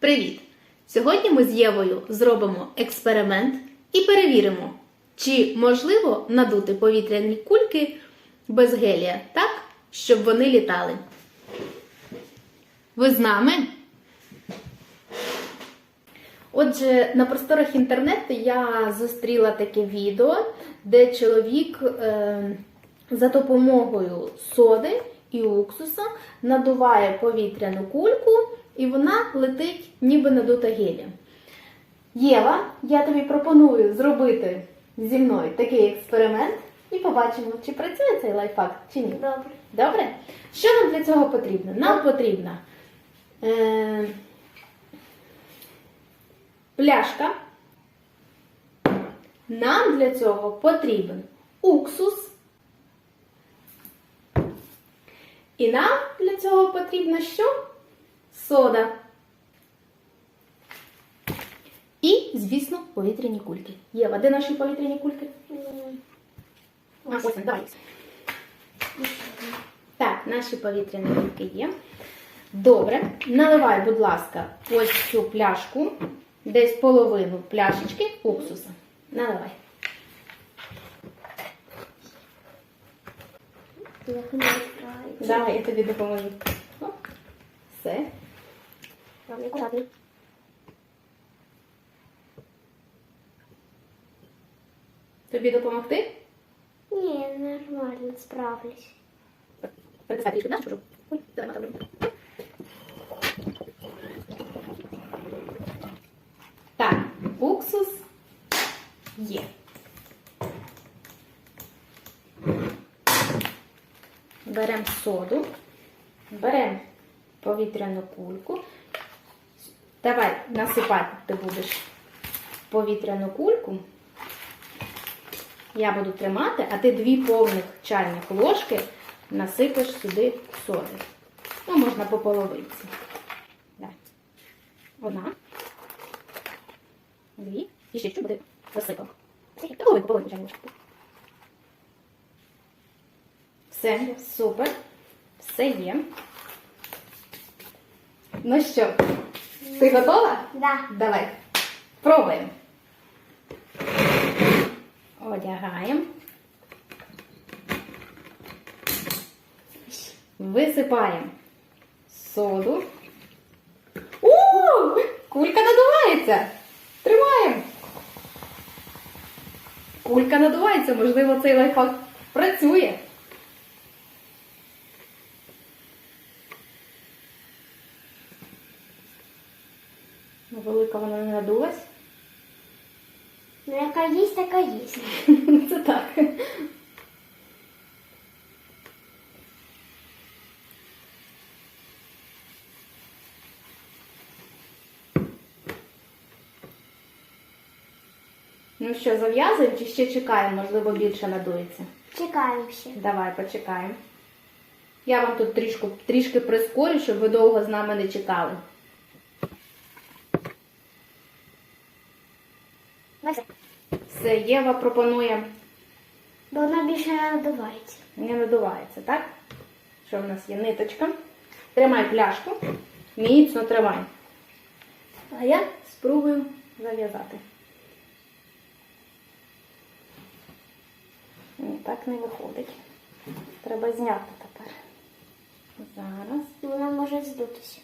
Привіт! Сьогодні ми з Євою зробимо експеримент і перевіримо, чи можливо надути повітряні кульки без гелія так, щоб вони літали. Ви з нами? Отже, на просторах інтернету я зустріла таке відео, де чоловік е, за допомогою соди і уксуса надуває повітряну кульку, і вона летить ніби надута гелієм. Єва, я тобі пропоную зробити зі мною такий експеримент і побачимо, чи працює цей лайфхак, чи ні. Добре. Добре? Що нам для цього потрібно? Нам потрібна е, пляшка. Нам для цього потрібен уксус. І нам для цього потрібно що? Сода. І, звісно, повітряні кульки. Єва, де наші повітряні кульки? Ось, давай. Так, наші повітряні кульки є. Добре. Наливай, будь ласка, ось цю пляшку, десь половину пляшечки уксуса. Наливай. Давай, я тобі допоможу. Все. Вам акуратно. Тобі допомогти? Ні, нормально, справлюсь. Перетискай трішки пляшку, щоб... Ой, давай, блин. Так, уксус є. Беремо соду, беремо повітряну кульку. Давай насипати ти будеш повітряну кульку. Я буду тримати, а ти дві повних чайних ложки насипеш сюди соди. Ну, можна по половинці. Одна. Дві. І ще що буде засипав. Половинку, половинку чайну ложку. Все, супер. Все є. Ну що, ти готова? Да. Давай. Пробуємо. Одягаємо. Висипаємо соду. У! Кулька надувається. Тримаємо. Кулька надувається, можливо, цей лайфхак працює. Велика вона не надулась. Ну, яка їсть, така їсть. Це так. Ну що, зав'язуємо чи ще чекаємо, можливо, більше надується? Чекаємо ще. Давай, почекаємо. Я вам тут трішки, трішки прискорю, щоб ви довго з нами не чекали. Ну, все. Все, Єва пропонує Бо вона більше не надувається. Не надувається, так? Що в нас є? Ниточка. Тримай пляшку. Міцно тримай. А я спробую зав'язати. Ні, так не виходить. Треба зняти тепер. Зараз. Вона може здутися.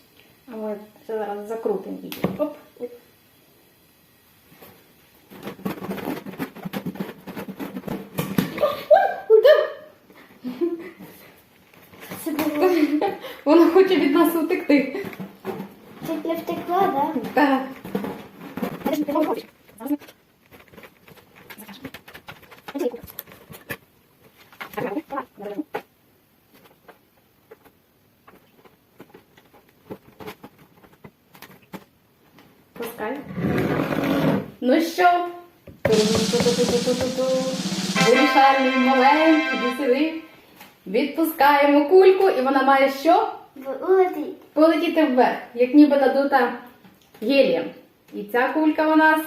А ми зараз закрутимо її. Оп. Ой, де? Це було. Вона хоче від нас утекти. Чуть не втекла, да? Так. Пускай. Ну що? Вирішальний момент, іди сюди. Відпускаємо кульку, і вона має що? Полетіти вверх, як ніби надута гелієм. І ця кулька у нас.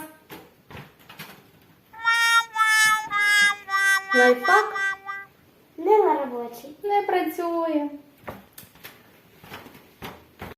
Лайфхак Не на робочий. не працює.